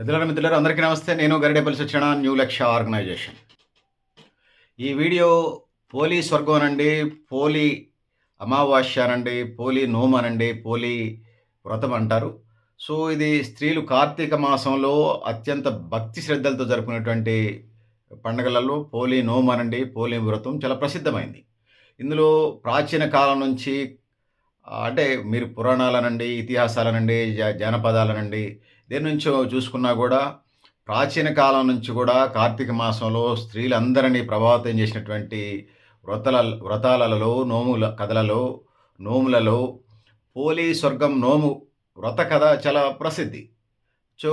మిత్రులారా మిత్రులు అందరికీ నమస్తే. నేను గరిడేపల్లి సత్యన న్యూ లక్ష్య ఆర్గనైజేషన్. ఈ వీడియో పోలీ స్వర్గం అనండి పోలీ అమావాస్య అనండి పోలీ నోమ్ అనండి పోలీ వ్రతం అంటారు. సో ఇది స్త్రీలు కార్తీక మాసంలో అత్యంత భక్తి శ్రద్ధలతో జరుపుకునేటువంటి పండుగలలో పోలీ నోమ్ అనండి పోలీ వ్రతం చాలా ప్రసిద్ధమైంది. ఇందులో ప్రాచీన కాలం నుంచి అంటే మీరు పురాణాలనండి ఇతిహాసాలనండి జ జానపదాలనండి దేని నుంచో చూసుకున్నా కూడా ప్రాచీన కాలం నుంచి కూడా కార్తీక మాసంలో స్త్రీలందరినీ ప్రభావితం చేసినటువంటి వ్రతల వ్రతాలలో నోముల కథలలో నోములలో పోలీ స్వర్గం నోము వ్రత కథ చాలా ప్రసిద్ధి. సో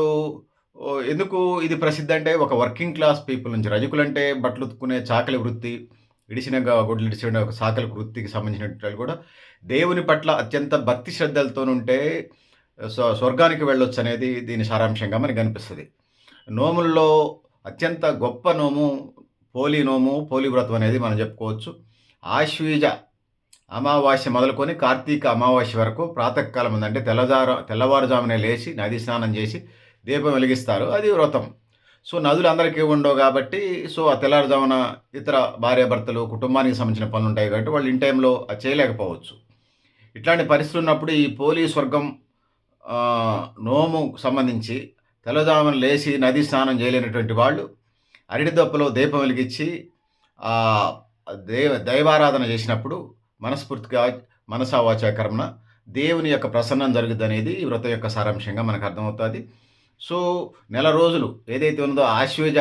ఎందుకు ఇది ప్రసిద్ధి అంటే ఒక వర్కింగ్ క్లాస్ పీపుల్ నుంచి రజకులంటే బట్టలు ఉతుక్కునే చాకలి వృత్తి ఇడిసిన గొడ్లు ఇడిచిన ఒక సాకలి వృత్తికి సంబంధించినటువంటి కూడా దేవుని పట్ల అత్యంత భక్తి శ్రద్ధలతో ఉంటే స్వర్గానికి వెళ్ళొచ్చు అనేది దీని సారాంశంగా మనకి కనిపిస్తుంది నోముల్లో అత్యంత గొప్ప నోము పోలి నోము పోలి వ్రతం అనేది మనం చెప్పుకోవచ్చు. ఆశ్వీజ అమావాస్య మొదలుకొని కార్తీక అమావాస్య వరకు ప్రాతకాలం ఉందంటే తెల్లదారు తెల్లవారుజామునే లేచి నది స్నానం చేసి దీపం వెలిగిస్తారు. అది వ్రతం. సో నదులు అందరికీ ఉండవు కాబట్టి సో ఆ తెల్లారుజామున ఇతర భార్యాభర్తలు కుటుంబానికి సంబంధించిన పనులు ఉంటాయి కాబట్టి వాళ్ళు ఇన్ టైంలో చేయలేకపోవచ్చు. ఇట్లాంటి పరిస్థితులు ఉన్నప్పుడు ఈ పోలీ స్వర్గం నోము సంబంధించి తెల్లజామున లేచి నది స్నానం చేయలేనటువంటి వాళ్ళు అరటి దొప్పలో దీపం వెలిగించి దేవ దైవారాధన చేసినప్పుడు మనస్ఫూర్తిగా మనసా కర్మన దేవుని యొక్క ప్రసన్నం జరుగుద్ది అనేది ఈ వ్రతం యొక్క సారాంశంగా మనకు అర్థమవుతుంది. సో నెల రోజులు ఏదైతే ఉందో ఆశ్వేజ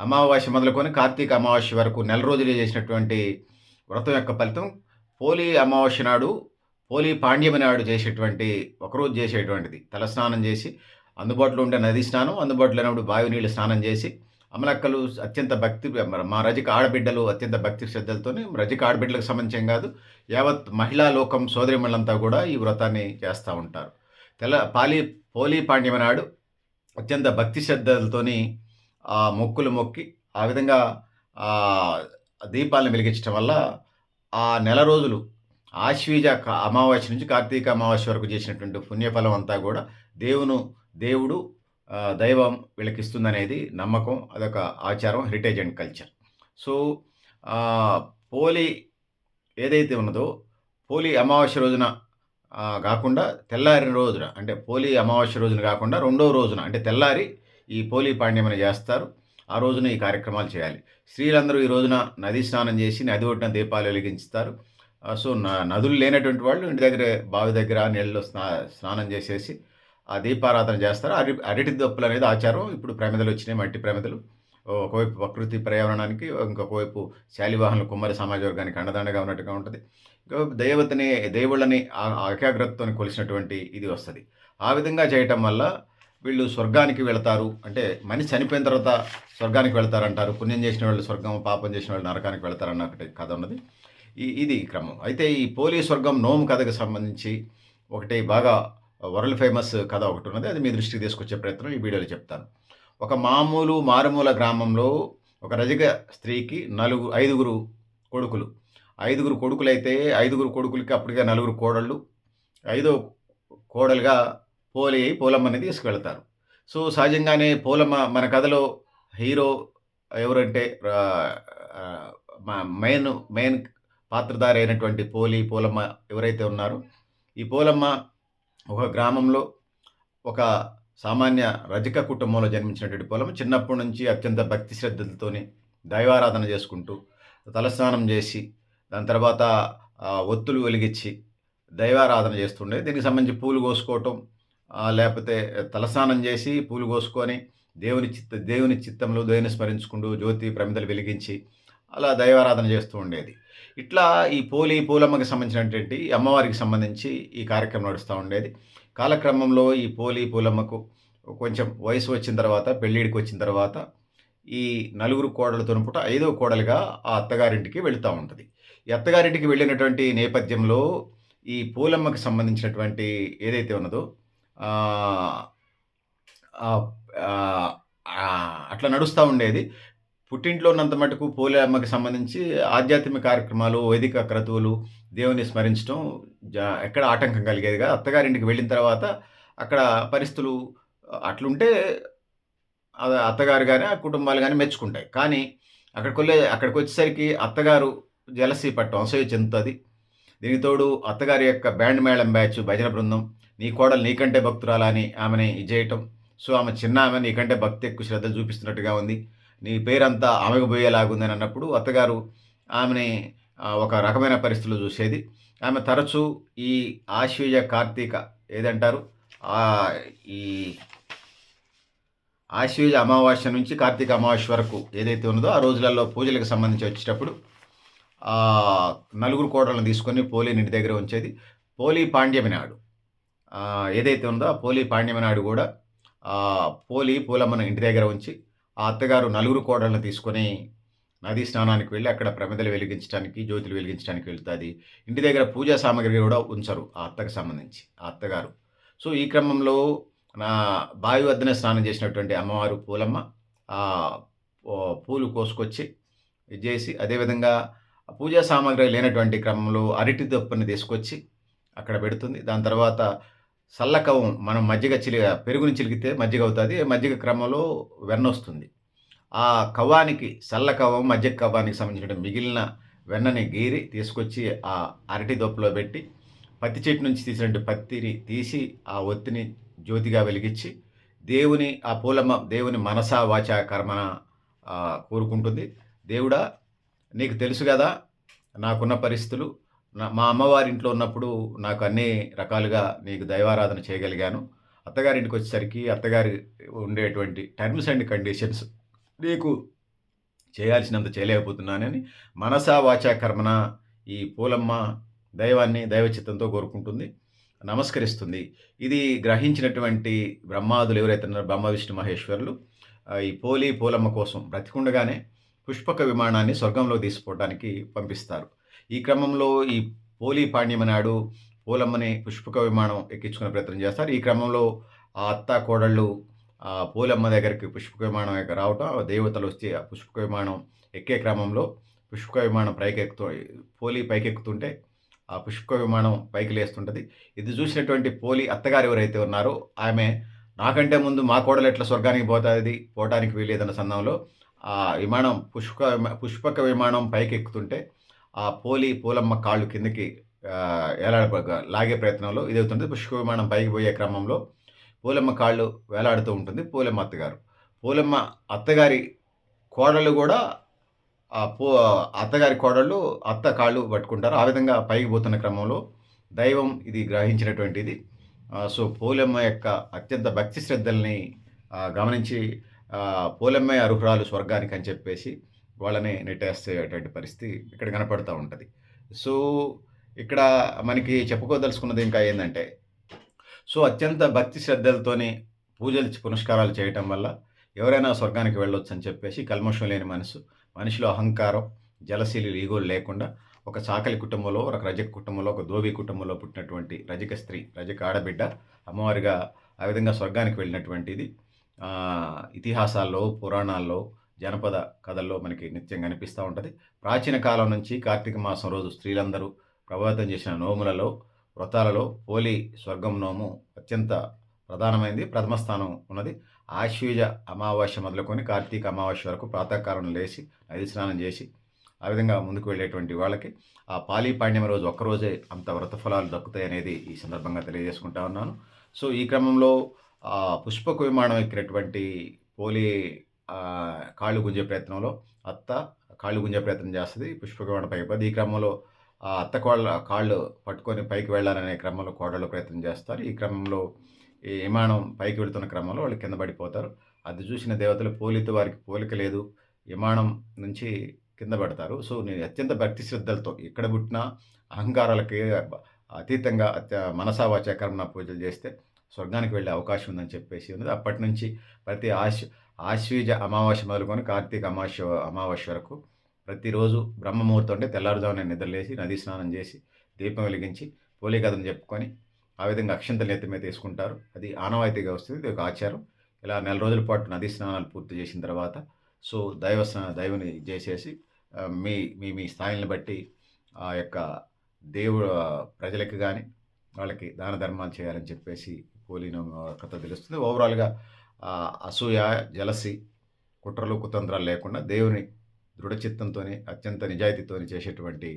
అమావాస్య మొదలుకొని కార్తీక అమావాస్య వరకు నెల రోజులు చేసినటువంటి వ్రతం యొక్క ఫలితం పోలీ అమావాస్య నాడు హోలీ పాండ్యమనాడు చేసేటువంటి ఒకరోజు చేసేటువంటిది. తలస్నానం చేసి అందుబాటులో ఉండే నది స్నానం అందుబాటులో ఉన్నప్పుడు బావి నీళ్ళు స్నానం చేసి అమలక్కలు అత్యంత భక్తి మా రజక ఆడబిడ్డలు అత్యంత భక్తి శ్రద్ధలతోనే రజక ఆడబిడ్డలకు సంబంధించి కాదు యావత్ మహిళా లోకం సోదరిమణులంతా కూడా ఈ వ్రతాన్ని చేస్తూ ఉంటారు. తెల పాలి పోలీ పాండ్యమ నాడు అత్యంత భక్తి శ్రద్ధలతోని ఆ మొక్కులు మొక్కి ఆ విధంగా దీపాలను వెలిగించడం వల్ల ఆ నెల రోజులు ఆశ్వీజ అమావాస్య నుంచి కార్తీక అమావాస్య వరకు చేసినటువంటి పుణ్యఫలం అంతా కూడా దేవును దేవుడు దైవం వీళ్ళకిస్తుందనేది నమ్మకం అదొక ఆచారం హెరిటేజ్ అండ్ కల్చర్ సో పోలి ఏదైతే ఉన్నదో పోలి అమావాస్య రోజున కాకుండా తెల్లారి రోజున అంటే పోలి అమావాస్య రోజున కాకుండా రెండో రోజున అంటే తెల్లారి ఈ పోలి పాండ్యమని చేస్తారు. ఆ రోజున ఈ కార్యక్రమాలు చేయాలి. స్త్రీలందరూ ఈ రోజున నది స్నానం చేసి నది ఒడ్డున దీపాలు వెలిగించుతారు. సో నదులు లేనటువంటి వాళ్ళు ఇంటి దగ్గర బావి దగ్గర నీళ్ళలో స్నా స్నానం చేసేసి ఆ దీపారాధన చేస్తారు. అరి అరటి దొప్పులు అనేది ఆచారం. ఇప్పుడు ప్రమిదలు వచ్చినాయి మట్టి ప్రమిదలు. ఒకవైపు ప్రకృతి పర్యావరణానికి ఇంకొక వైపు శాలివాహనులు కుమ్మరి సమాజ వర్గానికి అండదండగా ఉన్నట్టుగా ఉంటుంది. ఇంకొక దేవతని దేవుళ్ళని ఏకాగ్రతతో కొలిసినటువంటి ఇది వస్తుంది. ఆ విధంగా చేయటం వల్ల వీళ్ళు స్వర్గానికి వెళతారు. అంటే మనిషి చనిపోయిన తర్వాత స్వర్గానికి వెళతారంటారు. పుణ్యం చేసిన వాళ్ళు స్వర్గం పాపం చేసిన వాళ్ళు నరకానికి వెళ్తారన్న ఒకటి కథ ఉన్నది. ఈ ఇది క్రమం. అయితే ఈ పోలీస్ స్వర్గం నోము కథకు సంబంధించి ఒకటి బాగా వరల్డ్ ఫేమస్ కథ ఒకటి ఉన్నది. అది మీ దృష్టికి తీసుకొచ్చే ప్రయత్నం ఈ వీడియోలో చెప్తాను. ఒక మామూలు మారుమూల గ్రామంలో ఒక రజక స్త్రీకి నలుగురు ఐదుగురు కొడుకులు. ఐదుగురు కొడుకులైతే ఐదుగురు కొడుకులకి అప్పటికే నలుగురు కోడళ్ళు. ఐదో కోడలుగా పోలి అయి పోలమ్మని తీసుకువెళ్తారు. సో సహజంగానే పోలమ్మ మన కథలో హీరో ఎవరంటే మెయిన్ మెయిన్ పాత్రధారి అయినటువంటి పోలి పోలమ్మ ఎవరైతే ఉన్నారో ఈ పోలమ్మ ఒక గ్రామంలో ఒక సామాన్య రజక కుటుంబంలో జన్మించినటువంటి పోలమ్మ చిన్నప్పటి నుంచి అత్యంత భక్తి శ్రద్ధలతోని దైవారాధన చేసుకుంటూ తలస్నానం చేసి దాని తర్వాత ఒత్తులు వెలిగించి దైవారాధన చేస్తుండే. దీనికి సంబంధించి పూలు కోసుకోవటం లేకపోతే తలస్నానం చేసి పూలు కోసుకొని దేవుని చిత్త దేవుని చిత్తంలో దేవుని స్మరించుకుంటూ జ్యోతి ప్రమిదలు వెలిగించి అలా దైవారాధన చేస్తూ ఉండేది. ఇట్లా ఈ పోలి పూలమ్మకి సంబంధించినటువంటి అమ్మవారికి సంబంధించి ఈ కార్యక్రమం నడుస్తూ ఉండేది. కాలక్రమంలో ఈ పోలి పూలమ్మకు కొంచెం వయసు వచ్చిన తర్వాత పెళ్ళిడికి వచ్చిన తర్వాత ఈ నలుగురు కోడలతో పుట ఐదో కోడలుగా ఆ అత్తగారింటికి వెళుతూ ఉంటుంది. ఈ అత్తగారింటికి వెళ్ళినటువంటి నేపథ్యంలో ఈ పూలమ్మకి సంబంధించినటువంటి ఏదైతే ఉన్నదో అట్లా నడుస్తూ ఉండేది. పుట్టింట్లో ఉన్నంత మటుకు పోలే అమ్మకి సంబంధించి ఆధ్యాత్మిక కార్యక్రమాలు వైదిక క్రతువులు దేవుని స్మరించడం జా ఎక్కడ ఆటంకం కలిగేదిగా అత్తగారింటికి వెళ్ళిన తర్వాత అక్కడ పరిస్థితులు అట్లుంటే అత్తగారు కానీ ఆ కుటుంబాలు కానీ మెచ్చుకుంటాయి. కానీ అక్కడికి వెళ్ళే అక్కడికి వచ్చేసరికి అత్తగారు జలసీ పట్టం అసూయ చెందుతుంది. దీనికి తోడు అత్తగారి యొక్క బ్యాండ్ మేళం బ్యాచ్ భజన బృందం నీ కోడలు నీకంటే భక్తురాలని ఆమెని ఇది చేయటం. సో ఆమె చిన్న ఆమె నీకంటే భక్తి ఎక్కువ శ్రద్ధ చూపిస్తున్నట్టుగా ఉంది. నీ పేరంతా ఆమెకు పోయేలాగుంది అని అన్నప్పుడు అత్తగారు ఆమెని ఒక రకమైన పరిస్థితులు చూసేది. ఆమె తరచూ ఈ ఆశ్వీజ కార్తీక ఏదంటారు? ఈ ఆశ్వీజ అమావాస్య నుంచి కార్తీక అమావాస్య వరకు ఏదైతే ఉన్నదో ఆ రోజులలో పూజలకు సంబంధించి వచ్చేటప్పుడు నలుగురు కోడలను తీసుకొని పోలీ ఇంటి దగ్గర ఉంచేది. పోలీ పాండ్యమినాడు ఏదైతే ఉందో ఆ పోలీ పాండ్యమినాడు కూడా పోలీ పోలి పూలమ్మను ఇంటి దగ్గర ఉంచి ఆ అత్తగారు నలుగురు కోడలను తీసుకొని నదీ స్నానానికి వెళ్ళి అక్కడ ప్రమిదలు వెలిగించడానికి జ్యోతులు వెలిగించడానికి వెళ్తుంది. ఇంటి దగ్గర పూజా సామాగ్రి కూడా ఉంచరు ఆ అత్తకు సంబంధించి ఆ అత్తగారు. సో ఈ క్రమంలో నా బావి వద్దనే స్నానం చేసినటువంటి అమ్మవారు పూలమ్మ ఆ పూలు కోసుకొచ్చి ఇది చేసి అదేవిధంగా పూజా సామాగ్రి లేనటువంటి క్రమంలో అరటి దొప్పని తీసుకొచ్చి అక్కడ పెడుతుంది. దాని తర్వాత సల్లకవం మనం మజ్జిగ చిలిగ పెరుగుని చిలికితే మజ్జిగ అవుతుంది మజ్జిగ క్రమంలో వెన్న వస్తుంది ఆ కవ్వానికి సల్ల కవ్వం మజ్జిగ కవ్వానికి సంబంధించిన మిగిలిన వెన్నని గీరి తీసుకొచ్చి ఆ అరటి దొప్పలో పెట్టి పత్తి చెట్టు నుంచి తీసినటువంటి పత్తిని తీసి ఆ ఒత్తిని జ్యోతిగా వెలిగించి దేవుని ఆ పూలమ్మ దేవుని మనసా వాచ కర్మన కోరుకుంటుంది. దేవుడా నీకు తెలుసు కదా నాకున్న పరిస్థితులు మా అమ్మవారి ఇంట్లో ఉన్నప్పుడు నాకు అన్ని రకాలుగా నీకు దైవారాధన చేయగలిగాను. అత్తగారింటికి వచ్చేసరికి అత్తగారి ఉండేటువంటి టర్మ్స్ అండ్ కండిషన్స్ నీకు చేయాల్సినంత చేయలేకపోతున్నానని మనసా వాచా కర్మన ఈ పూలమ్మ దైవాన్ని దైవచిత్తంతో కోరుకుంటుంది నమస్కరిస్తుంది. ఇది గ్రహించినటువంటి బ్రహ్మాదులు ఎవరైతే ఉన్నారో బ్రహ్మ విష్ణు మహేశ్వరులు ఈ పోలి పూలమ్మ కోసం బ్రతికుండగానే పుష్పక విమానాన్ని స్వర్గంలో తీసుకోవడానికి పంపిస్తారు. ఈ క్రమంలో ఈ పోలి పాండ్యమ నాడు పూలమ్మని పుష్పక విమానం ఎక్కించుకునే ప్రయత్నం చేస్తారు. ఈ క్రమంలో ఆ అత్త కోడళ్ళు ఆ పూలమ్మ దగ్గరికి పుష్పక విమానం రావటం ఆ దేవతలు వచ్చి ఆ పుష్పక విమానం ఎక్కే క్రమంలో పుష్పక విమానం పైకెక్కుతూ పోలీ పోలి ఆ పుష్పక విమానం పైకి లేస్తుంటుంది. ఇది చూసినటువంటి పోలి అత్తగారు ఎవరైతే ఉన్నారో ఆమె నాకంటే ముందు మా కోడలు ఎట్లా స్వర్గానికి పోతుంది పోవడానికి వీలేదన్న సందర్భంలో ఆ విమానం పుష్పక పుష్పక విమానం పైకి ఎక్కుతుంటే ఆ పోలి పూలమ్మ కాళ్ళు కిందకి వేలాడ లాగే ప్రయత్నంలో ఇది అవుతుంది. పుష్పక విమానం పైకి పోయే క్రమంలో పూలమ్మ కాళ్ళు వేలాడుతూ ఉంటుంది పూలమ్మ అత్తగారు. పూలమ్మ అత్తగారి కోడలు కూడా ఆ పో అత్తగారి కోడళ్ళు అత్త కాళ్ళు పట్టుకుంటారు. ఆ విధంగా పైకి పోతున్న క్రమంలో దైవం ఇది గ్రహించినటువంటిది. సో పూలమ్మ యొక్క అత్యంత భక్తి శ్రద్ధల్ని గమనించి పూలమ్మ అర్హురాలు స్వర్గానికి అని చెప్పేసి వాళ్ళని నెట్టేసేటువంటి పరిస్థితి ఇక్కడ కనపడుతూ ఉంటుంది. సో ఇక్కడ మనకి చెప్పుకోదలుచుకున్నది ఇంకా ఏంటంటే సో అత్యంత భక్తి శ్రద్ధలతోని పూజలు పునస్కారాలు చేయటం వల్ల ఎవరైనా స్వర్గానికి వెళ్ళొచ్చు అని చెప్పేసి కల్మషం లేని మనసు మనిషిలో అహంకారం జలశీలి ఈగోలు లేకుండా ఒక చాకలి కుటుంబంలో ఒక రజక కుటుంబంలో ఒక ధోబి కుటుంబంలో పుట్టినటువంటి రజక స్త్రీ రజక ఆడబిడ్డ అమ్మవారిగా ఆ విధంగా స్వర్గానికి వెళ్ళినటువంటిది ఇతిహాసాల్లో పురాణాల్లో జనపద కథల్లో మనకి నిత్యం కనిపిస్తూ ఉంటుంది. ప్రాచీన కాలం నుంచి కార్తీక మాసం రోజు స్త్రీలందరూ ప్రభావితం చేసిన నోములలో వ్రతాలలో పోలి స్వర్గం నోము అత్యంత ప్రధానమైనది ప్రథమ స్థానం ఉన్నది. ఆశ్వీజ అమావాస్య మొదలుకొని కార్తీక అమావాస్య వరకు ప్రాతకాలం లేచి నది స్నానం చేసి ఆ విధంగా ముందుకు వెళ్ళేటువంటి వాళ్ళకి ఆ పాలీ పాండ్యమ రోజు ఒక్కరోజే అంత వ్రత ఫలాలు దక్కుతాయి అనేది ఈ సందర్భంగా తెలియజేసుకుంటా ఉన్నాను. సో ఈ క్రమంలో పుష్పకు పుష్పక విమానం ఎక్కినటువంటి పోలీ కాళ్ళు గుంజే ప్రయత్నంలో అత్త కాళ్ళు గుంజే ప్రయత్నం చేస్తుంది పుష్పక విమానం పైకి పోతుంది. ఈ క్రమంలో ఆ అత్త కోళ్ళ కాళ్ళు పట్టుకొని పైకి వెళ్ళాలనే క్రమంలో కోడళ్ళు ప్రయత్నం చేస్తారు. ఈ క్రమంలో ఈ విమానం పైకి వెళుతున్న క్రమంలో వాళ్ళు కింద పడిపోతారు. అది చూసిన దేవతలు పోలితో వారికి పోలిక లేదు. విమానం నుంచి కింద పడతారు. సో నేను అత్యంత భక్తి శ్రద్ధలతో ఎక్కడ పుట్టినా అహంకారాలకి అతీతంగా అత్య మనసా పూజలు చేస్తే స్వర్గానికి వెళ్ళే అవకాశం ఉందని చెప్పేసి ఉన్నది. అప్పటి నుంచి ప్రతి ఆశ ఆశ్వీజ అమావాస్య మొదలుకొని కార్తీక అమావాస్య అమావాస్య వరకు ప్రతిరోజు బ్రహ్మముహూర్తం అంటే తెల్లారుజామున నిద్రలేసి నది స్నానం చేసి దీపం వెలిగించి పోలికథను చెప్పుకొని ఆ విధంగా అక్షంతలు నెత్తి మీద తీసుకుంటారు అది ఆనవాయితీగా వస్తుంది. ఇది ఒక ఆచారం. ఇలా నెల రోజుల పాటు నదీ స్నానాలు పూర్తి చేసిన తర్వాత సో దైవ స్నా- దైవుని చేసేసి మీ మీ మీ స్థాయిని బట్టి ఆ యొక్క దేవుడు ప్రజలకు కానీ వాళ్ళకి దాన ధర్మాలు చేయాలని చెప్పేసి పోలిన కథ తెలుస్తుంది. ఓవరాల్గా అసూయ జలసి కుట్రలు కుతంత్రాలు లేకుండా దేవుని దృఢచిత్తంతో అత్యంత నిజాయితీతో చేసేటువంటి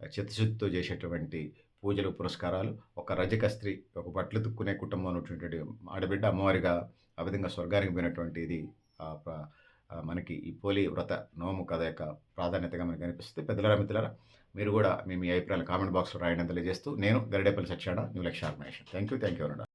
చిత్తశుద్ధితో చేసేటువంటి పూజలు పురస్కారాలు ఒక రజక స్త్రీ ఒక బట్టలు తుక్కునే కుటుంబం ఉన్నటువంటి ఆడబిడ్డ అమ్మవారిగా ఆ విధంగా స్వర్గానికి పోయినటువంటి ఇది మనకి ఈ పోలి వ్రత నోము కథ యొక్క ప్రాధాన్యతగా మనకు కనిపిస్తుంది పెద్దలారా మిత్రులారా మీరు కూడా మీ మీ అభిప్రాయాలు కామెంట్ బాక్స్లో రాయడం తెలియజేస్తూ నేను Garidepalli సత్యాడ new Lakshya organisation thank you thank you